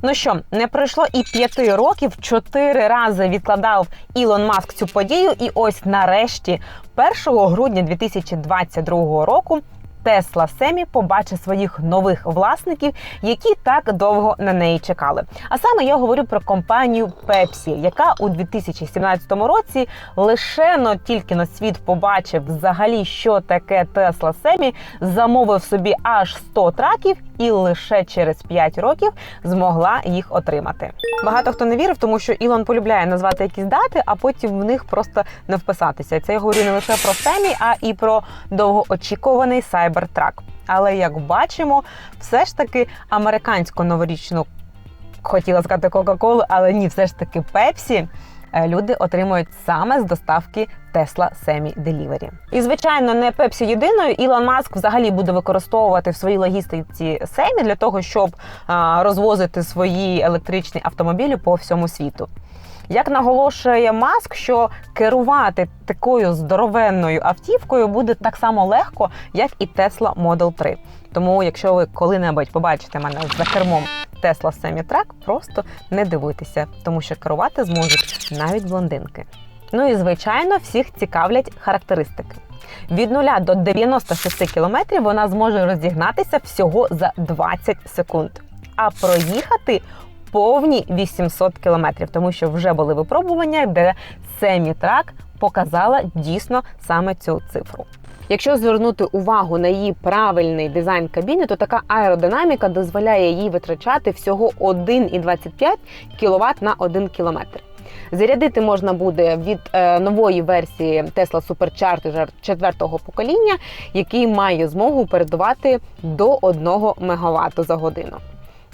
Ну що, не пройшло і п'яти років, чотири рази відкладав Ілон Маск цю подію, і ось нарешті, 1 грудня 2022 року. Тесла Семі побачить своїх нових власників, які так довго на неї чекали. А саме я говорю про компанію Pepsi, яка у 2017 році лише но тільки на світ побачив взагалі, що таке Тесла Семі, замовив собі аж 100 траків і лише через 5 років змогла їх отримати. Багато хто не вірив, тому що Ілон полюбляє назвати якісь дати, а потім в них просто не вписатися. Це я говорю не лише про Семі, а і про довгоочікуваний Cybertruck. Але як бачимо, все ж таки американську новорічну хотіла сказати Кока-Колу, але ні, все ж таки Пепсі. Люди отримують саме з доставки Tesla Semi Delivery. І звичайно, не Pepsi єдиною. Ілон Маск взагалі буде використовувати в своїй логістиці Semi для того, щоб розвозити свої електричні автомобілі по всьому світу. Як наголошує Маск, що керувати такою здоровенною автівкою буде так само легко, як і Tesla Model 3. Тому, якщо ви коли-небудь побачите мене за кермом Tesla Semi-Truck, просто не дивуйтеся, тому що керувати зможуть навіть блондинки. Ну і звичайно, всіх цікавлять характеристики. Від 0 до 96 кілометрів вона зможе розігнатися всього за 20 секунд, а проїхати повні 800 кілометрів, тому що вже були випробування, де Семітрак показала дійсно саме цю цифру. Якщо звернути увагу на її правильний дизайн кабіни, то така аеродинаміка дозволяє їй витрачати всього 1,25 кВт на 1 км. Зарядити можна буде від е, нової версії Tesla Supercharger 4-го покоління, який має змогу передавати до 1 МВт за годину.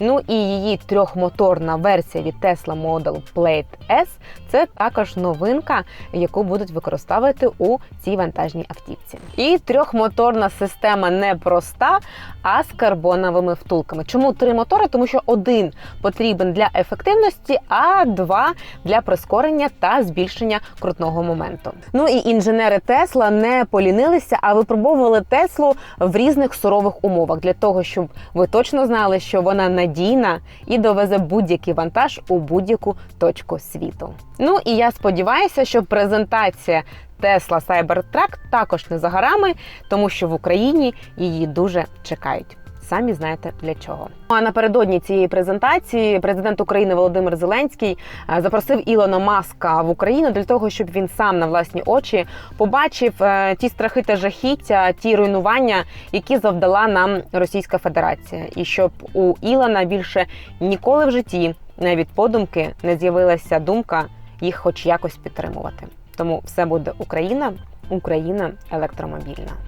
Ну і її трьохмоторна версія від Tesla Model Plate S – це також новинка, яку будуть використовувати у цій вантажній автівці. І трьохмоторна система не проста, а з карбоновими втулками. Чому три мотори? Тому що один потрібен для ефективності, а два для прискорення та збільшення крутного моменту. Ну і інженери Тесла не полінилися, а випробовували Теслу в різних сурових умовах для того, щоб ви точно знали, що вона надійна і довезе будь-який вантаж у будь-яку точку світу. Ну і я сподіваюся, що презентація Tesla Cybertruck також не за горами, тому що в Україні її дуже чекають. Самі знаєте для чого. Ну, А напередодні цієї презентації президент України Володимир Зеленський е, запросив Ілона Маска в Україну для того, щоб він сам на власні очі побачив е, ті страхи та жахіття, ті руйнування, які завдала нам Російська Федерація, і щоб у Ілона більше ніколи в житті навіть подумки не з'явилася думка їх, хоч якось підтримувати. Тому все буде Україна, Україна електромобільна.